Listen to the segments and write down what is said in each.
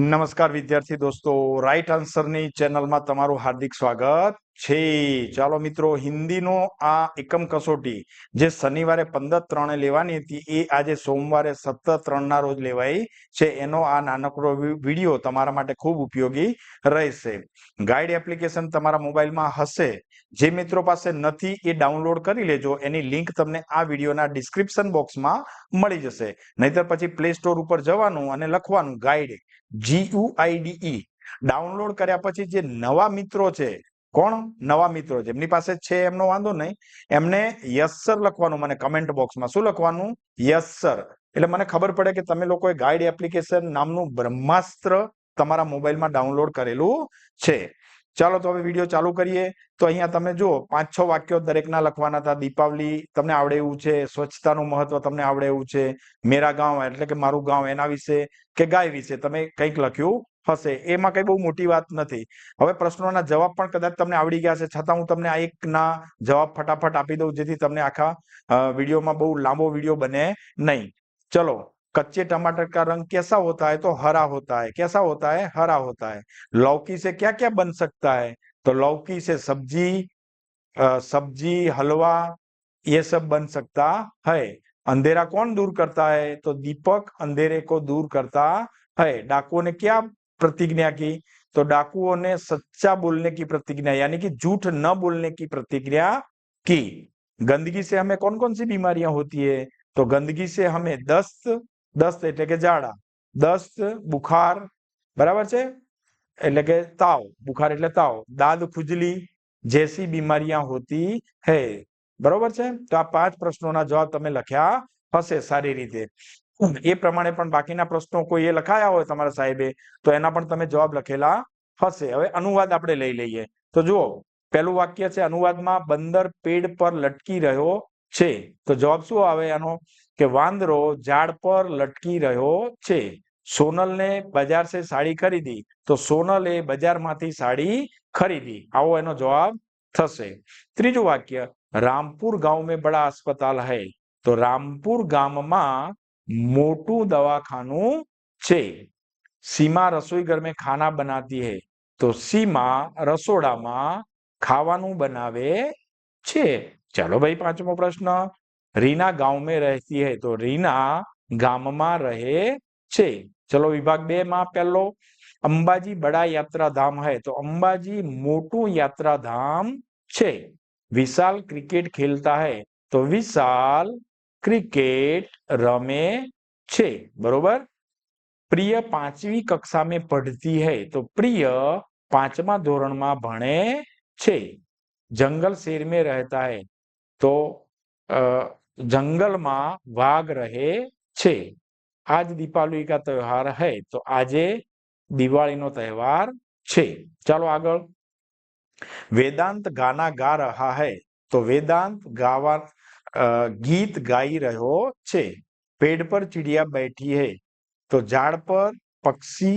નમસ્કાર વિદ્યાર્થી દોસ્તો રાઈટ આન્સરની ચેનલમાં તમારું હાર્દિક સ્વાગત છે ચાલો મિત્રો હિન્દીનો આ એકમ કસોટી જે શનિવારે પંદર ત્રણે લેવાની હતી એ આજે સોમવારે સત્તર ત્રણના રોજ લેવાય છે એનો આ નાનકડો વિડીયો તમારા માટે ખૂબ ઉપયોગી રહેશે ગાઈડ એપ્લિકેશન તમારા મોબાઈલમાં હશે જે મિત્રો પાસે નથી એ ડાઉનલોડ કરી લેજો એની લિંક તમને આ વિડીયોના ડિસ્ક્રિપ્શન બોક્સમાં મળી જશે નહીતર પછી પ્લે સ્ટોર ઉપર જવાનું અને લખવાનું ગાઈડ જીયુઆઈડીઈ e. ડાઉનલોડ કર્યા પછી જે નવા મિત્રો છે કોણ નવા મિત્રો જેમની પાસે છે એમનો વાંધો નહીં એમને યસ સર લખવાનું મને કમેન્ટ બોક્સમાં શું લખવાનું યસ સર એટલે મને ખબર પડે કે તમે લોકોએ ગાઈડ એપ્લિકેશન નામનું બ્રહ્માસ્ત્ર તમારા મોબાઈલમાં ડાઉનલોડ કરેલું છે ચાલો તો હવે વિડીયો ચાલુ કરીએ તો અહીંયા તમે જુઓ પાંચ છ વાક્યો દરેકના લખવાના હતા દીપાવલી તમને આવડે એવું છે સ્વચ્છતાનું મહત્વ તમને આવડે એવું છે મેરા ગામ એટલે કે મારું ગામ એના વિશે કે ગાય વિશે તમે કંઈક લખ્યું हसे એમાં कई बहुत मोटी बात नहीं हम પ્રશ્નોના जवाब પણ કદાચ તમને આવડી ગયા છે છતાં હું તમને આ એક ના જવાબ ફટાફટ આપી દઉં જેથી તમને આખા વિડીયોમાં બહુ લાંબો વિડીયો બને कच्चे टमाटर का रंग कैसा होता है तो हरा होता है कैसा होता है हरा होता है लौकी से क्या क्या बन सकता है तो लौकी से सब्जी सब्जी हलवा ये सब बन सकता है अंधेरा कौन दूर करता है तो दीपक अंधेरे को दूर करता है डाकुओं ने क्या प्रतिज्ञा की तो डाकुओं ने सच्चा बोलने की प्रतिज्ञा यानी कि झूठ न बोलने की प्रतिज्ञा की गंदगी से हमें कौन कौन सी बीमारियां होती है तो गंदगी से हमें दस्त दस्त एट के जाड़ा दस्त बुखार बराबर से एट्ले के ताव बुखार एट ताव दाद खुजली जैसी बीमारियां होती है बराबर से तो आ पांच प्रश्नों जवाब ते लख्या हसे सारी रीते એ પ્રમાણે પણ બાકીના પ્રશ્નો કોઈએ લખાયા હોય તમારા સાહેબે તો એના પણ તમે જવાબ લખેલા હશે હવે અનુવાદ આપણે લઈ લઈએ તો જુઓ પેલું વાક્ય છે અનુવાદમાં બંદર પેડ પર લટકી રહ્યો છે તો જવાબ શું આવે આનો કે વાંદરો ઝાડ પર લટકી રહ્યો છે સોનલને બજાર સે સાડી ખરીદી તો સોનલે બજારમાંથી સાડી ખરીદી આવો એનો જવાબ થશે ત્રીજું વાક્ય રામપુર ગામ મેં બડા અસ્પતાલ હૈ તો રામપુર ગામમાં મોટું દવાખાનું છે સીમા રસોઈઘર મે ખાના બનાતી હે તો સીમા રસોડા માં ખાવાનું બનાવે છે ચાલો ભાઈ પાંચમો પ્રશ્ન રીના ગામ મે રહેતી હે તો રીના ગામ માં રહે છે ચલો વિભાગ 2 માં પહેલો અંબાજી બડા યાત્રાધામ હે તો અંબાજી મોટું યાત્રાધામ છે વિશાલ ક્રિકેટ ખેલતા હે તો વિશાલ ક્રિકેટ રમે છે બરોબર પ્રિય પાંચમી કક્ષામાં પઢતી હૈ તો પ્રિય પાંચમા ધોરણમાં ભણે છે જંગલ શેર મેં રહેતા હૈ તો જંગલમાં વાઘ રહે છે આજ દીપાવલી કા તહેવાર હૈ તો આજે દિવાળીનો તહેવાર છે ચાલો આગળ વેદાંત ગાના ગા રહા હૈ તો વેદાંત ગાવા गीत गाई रहो पेड़ पर चिड़िया बैठी है तो झाड़ पर पक्षी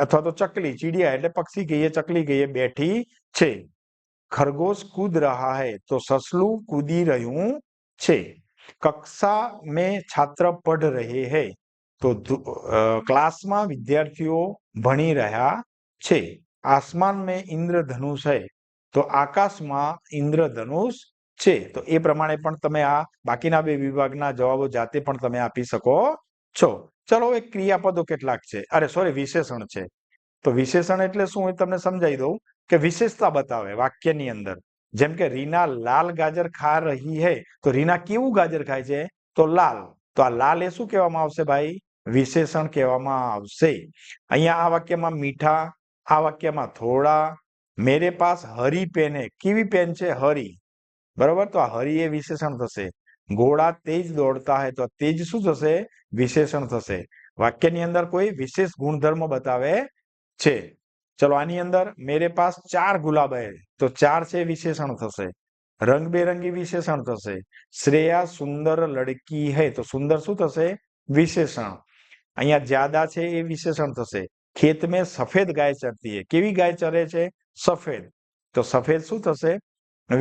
अथवा तो चकली चिड़िया एट पक्षी गई चकली गई है बैठी छे खरगोश कूद रहा है तो ससलू कूदी रू कक्षा में छात्र पढ़ रहे है तो क्लास में विद्यार्थियों भणी आसमान में इंद्रधनुष है तो आकाश में इंद्रधनुष છે તો એ પ્રમાણે પણ તમે આ બાકીના બે વિભાગના જવાબો જાતે પણ તમે આપી શકો છો ચલો હવે ક્રિયાપદો કેટલાક છે અરે સોરી વિશેષણ છે તો વિશેષણ એટલે શું તમને સમજાવી દઉં કે વિશેષતા બતાવે વાક્યની અંદર જેમ કે રીના લાલ ગાજર ખા રહી હે તો રીના કેવું ગાજર ખાય છે તો લાલ તો આ લાલ એ શું કહેવામાં આવશે ભાઈ વિશેષણ કહેવામાં આવશે અહીંયા આ વાક્યમાં મીઠા આ વાક્યમાં થોડા મેરે પાસ હરી પેન હે કેવી પેન છે હરી बरोबर तो हरी ये विशेषण થશે ગોડા તેજ દોડતા હે તો તેજ શું થશે વિશેષણ થશે વાક્ય ની અંદર કોઈ વિશેષ ગુણધર્મ બતાવે છે ચલો આની અંદર મેરે પાસ ચાર ગુલાબ હે તો ચાર છે વિશેષણ થશે રંગ બે રંગી વિશેષણ થશે श्रेया સુંદર લડકી હે તો સુંદર શું થશે વિશેષણ અહીંયા જ્યાદા છે એ વિશેષણ થશે ખેત મે સફેદ ગાય ચરતી હે કેવી ગાય ચરે છે સફેદ તો સફેદ શું થશે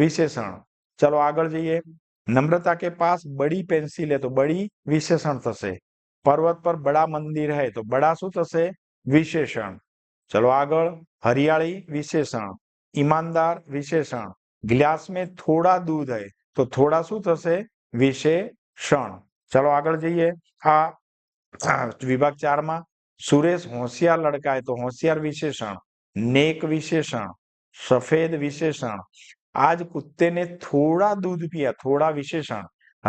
વિશેષણ चलो आग जाइए नम्रता के पास बड़ी पेन्सिल है तो बड़ी विशेषण थे पर्वत पर बड़ा मंदिर है तो बड़ा शू विशेषण चलो आग हरियाली विशेषण ईमानदार विशेषण ग्लास में थोड़ा दूध है तो थोड़ा शू विशेषण चलो आग जाइए आ विभाग चार सुरेश होशियार लड़का है तो होशियार विशेषण नेक विशेषण सफेद विशेषण આજ कुत्ते થોડા દૂધ પીયા થોડા વિશેષણ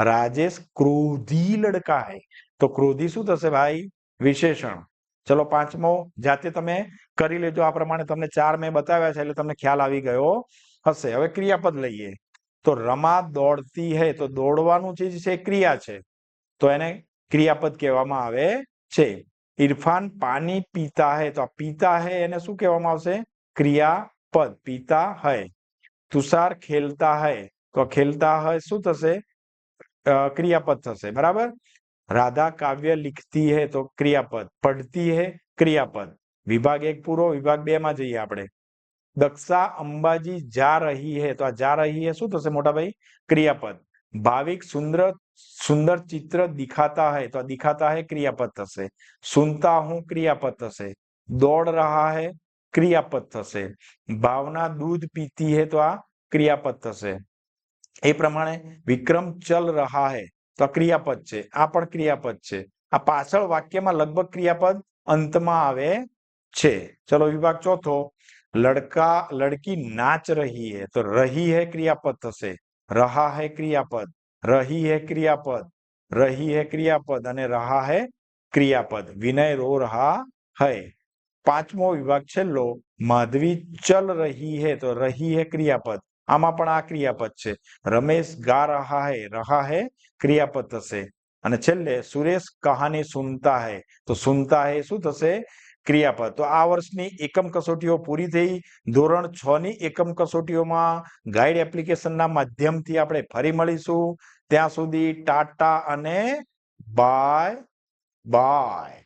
રાજેશ ક્રોધી લડકા હે તો ક્રોધી શું થશે ભાઈ વિશેષણ ચલો પાંચમો જાતે તમે કરી લેજો આ પ્રમાણે તમને ચાર મેં બતાવ્યા છે એટલે તમને ખ્યાલ આવી ગયો હશે હવે ક્રિયાપદ લઈએ તો રમા દોડતી હે તો દોડવાનું ચીજ છે ક્રિયા છે તો એને ક્રિયાપદ કહેવામાં આવે છે ઇરફાન પાણી પીતા હે તો આ પીતા હે એને શું કહેવામાં આવશે ક્રિયાપદ પીતા હૈ तुषार खेलता है तो खेलता है शू थे क्रियापद थे बराबर राधा काव्य लिखती है तो क्रियापद पढ़ती है क्रियापद विभाग एक पूरा विभाग बे मई अपने दक्षा अंबाजी जा रही है तो आ जा रही है शू थे मोटा भाई क्रियापद भाविक सुंदर सुंदर चित्र दिखाता है तो दिखाता है क्रियापद सुनता हूँ क्रियापद दौड़ रहा है क्रियापद थे भावना दूध पीती है तो आ क्रियापद थे प्रमाण विक्रम चल रहा है तो आ क्रियापद आ क्रियापद आ पाचड़ वक्य में लगभग क्रियापद अंत में आए चलो विभाग चौथो लड़का लड़की नाच रही है तो रही है क्रियापद थे रहा है क्रियापद रही है क्रियापद रही है क्रियापद रहा है क्रियापद विनय रो रहा है પાંચમો વિભાગ છેલ્લો માધવી ચલ રહી હે તો રહી હે ક્રિયાપદ આમાં પણ આ ક્રિયાપદ છે રમેશ ગા રહા હે રહા હે ક્રિયાપદ થશે અને છેલ્લે સુરેશ કહાની સુનતા હે તો સુનતા હે શું થશે ક્રિયાપદ તો આ વર્ષની એકમ કસોટીઓ પૂરી થઈ ધોરણ છ ની એકમ કસોટીઓમાં ગાઈડ એપ્લિકેશનના માધ્યમથી આપણે ફરી મળીશું ત્યાં સુધી ટાટા અને બાય બાય